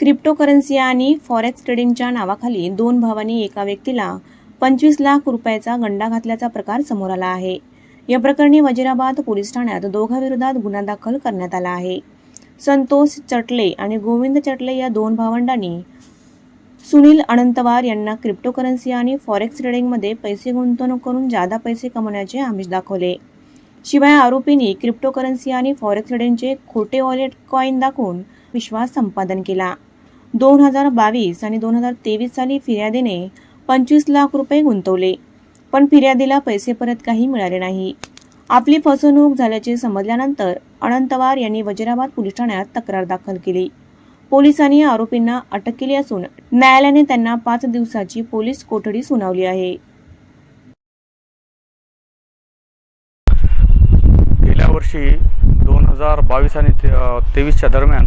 Cryptocurrency आणि forex ट्रेडिंगच्या नावाखाली दोन भावांनी एका व्यक्तीला पंचवीस लाख रुपयाचा गंडा घातल्याचा प्रकार समोर आला आहे. या प्रकरणी वजिराबाद पोलीस ठाण्यात दोघांविरोधात गुन्हा दाखल करण्यात आला आहे. संतोष चटले आणि गोविंद चटले या दोन भावंडांनी सुनील अनंतवार यांना क्रिप्टोकरन्सी आणि फॉरेक्स ट्रेडिंगमध्ये पैसे गुंतवणूक करून जादा पैसे कमवण्याचे आमिष दाखवले. शिवाय आरोपींनी क्रिप्टोकरन्सी आणि फॉरेक्स ट्रेडिंगचे खोटे वॉलेट कॉईन दाखवून विश्वास संपादन केला. दोन हजार बावीस आणि दोन हजार तेवीस साली फिर्यादीने पंचवीस लाख रुपये गुंतवले. पण फिर्यादीला पैसे परत काही मिळाले नाही. आपली फसवणूक झाल्याचे समजल्यानंतर अनंतवार यांनी वजिराबाद पोलीस ठाण्यात तक्रार दाखल केली. पोलिसांनी आरोपींना अटक केली असून न्यायालयाने त्यांना पाच दिवसाची पोलीस कोठडी सुनावली आहे. गेल्या वर्षी दोन हजार बावीस आणि तेवीसच्या दरम्यान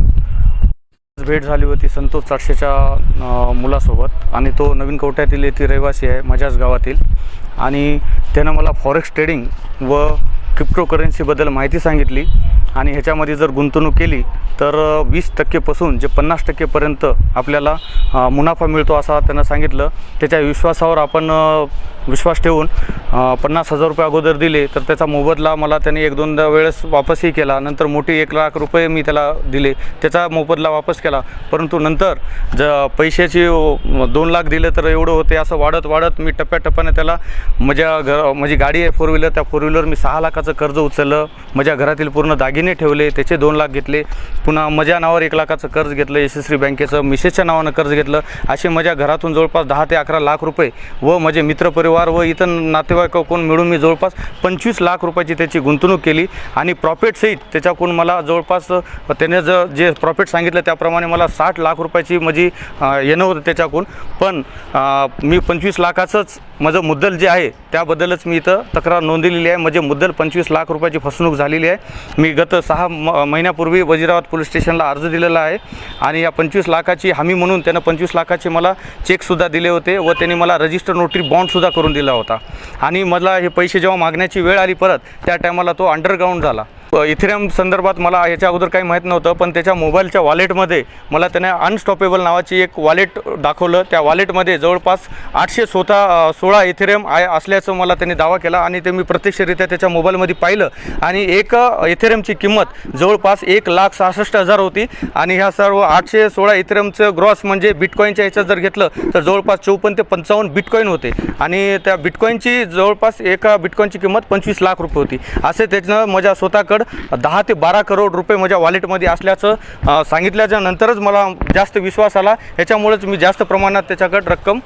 भेट झाली होती संतोष चारशेच्या मुलासोबत. आणि तो नवीन कवट्यातील येथील रहिवासी आहे माझ्याच गावातील. आणि त्यानं मला फॉरेक्स ट्रेडिंग व क्रिप्टोकरन्सीबद्दल माहिती सांगितली. आणि ह्याच्यामध्ये जर गुंतवणूक केली तर वीस टक्केपासून जे पन्नास टक्केपर्यंत आपल्याला मुनाफा मिळतो असा त्यांना सांगितलं. त्याच्या विश्वासावर आपण विश्वास ठेवून पन्नास हजार रुपये अगोदर दिले तर त्याचा मोबदला मला त्याने एक दोनदा वेळेस वापसही केला. नंतर मोठी एक लाख रुपये मी त्याला दिले. त्याचा मोबदला वापस केला. परंतु नंतर ज पैशाची दोन लाख दिले तर एवढं होते असं वाढत वाढत मी टप्प्याटप्प्याने त्याला माझ्या घर माझी गाडी आहे फोर व्हीलर त्या फोर व्हीलर मी सहा लाखाचं कर्ज उचललं. माझ्या घरातील पूर्ण दागिने ठेवले त्याचे दोन लाख घेतले. पुन्हा माझ्या नावावर एक लाखाचं कर्ज घेतलं यशस्वी बँकेचं. मिसेसच्या नावानं कर्ज घेतलं. असे माझ्या घरातून जवळपास दहा ते अकरा लाख रुपये व माझे मित्रपरिवार व इतर नातेवाईक कोण मिळून मी जवळपास पंचवीस लाख रुपयाची त्याची गुंतवणूक केली आणि प्रॉफिटसहित त्याच्याकडून मला जवळपास त्याने ज जे प्रॉफिट सांगितलं त्याप्रमाणे मला साठ लाख रुपयाची माझी येणं होतं त्याच्याकडून. पण मी पंचवीस लाखाचंच माझं मुद्दल जे आहे त्याबद्दलच मी इथं तक्रार नोंदलेली आहे. म्हणजे मुद्दल पंचवीस लाख रुपयाची फसवणूक झालेली आहे. मी गत सहा म महिन्यापूर्वी वजिराबाद पोलीस स्टेशनला अर्ज दिलेला आहे आणि या पंचवीस लाखाची हमी म्हणून त्यानं पंचवीस लाखाचे मला चेकसुद्धा दिले होते व त्यांनी मला रजिस्टर नोटरी बॉन्डसुद्धा करून करून दिला होता. आणि मला हे पैसे जेव्हा मागण्याची वेळ आली परत त्या टायमाला तो अंडरग्राऊंड झाला. इथेरियम संदर्भात मला याच्या अगोदर काही माहीत नव्हतं पण त्याच्या मोबाईलच्या वॉलेटमध्ये मला त्याने अनस्टॉपेबल नावाची एक वॉलेट दाखवलं. त्या वॉलेटमध्ये जवळपास आठशे स्वतः सोळा इथेरियम आहे असल्याचं मला त्यांनी दावा केला आणि ते मी प्रत्यक्षरित्या त्याच्या मोबाईलमध्ये पाहिलं. आणि एक इथेरियमची किंमत जवळपास एक लाख सहासष्ट हजार होती. आणि ह्या सर्व आठशे सोळा इथेरियमचं ग्रॉस म्हणजे बिटकॉईनच्या ह्याच्यात जर घेतलं तर जवळपास चौपन्न ते पंचावन्न बिटकॉईन होते. आणि त्या बिटकॉईनची जवळपास एका बिटकॉईनची किंमत पंचवीस लाख रुपये होती. असे त्याच्यानं माझ्या स्वतःकडं दहा ते बारा करोड रुपये माझ्या वॉलेटमध्ये असल्याचं सांगितल्याच्या नंतरच मला जास्त विश्वास आला. ह्याच्यामुळेच मी जास्त प्रमाणात त्याच्याकडे रक्कम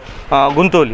गुंतवली.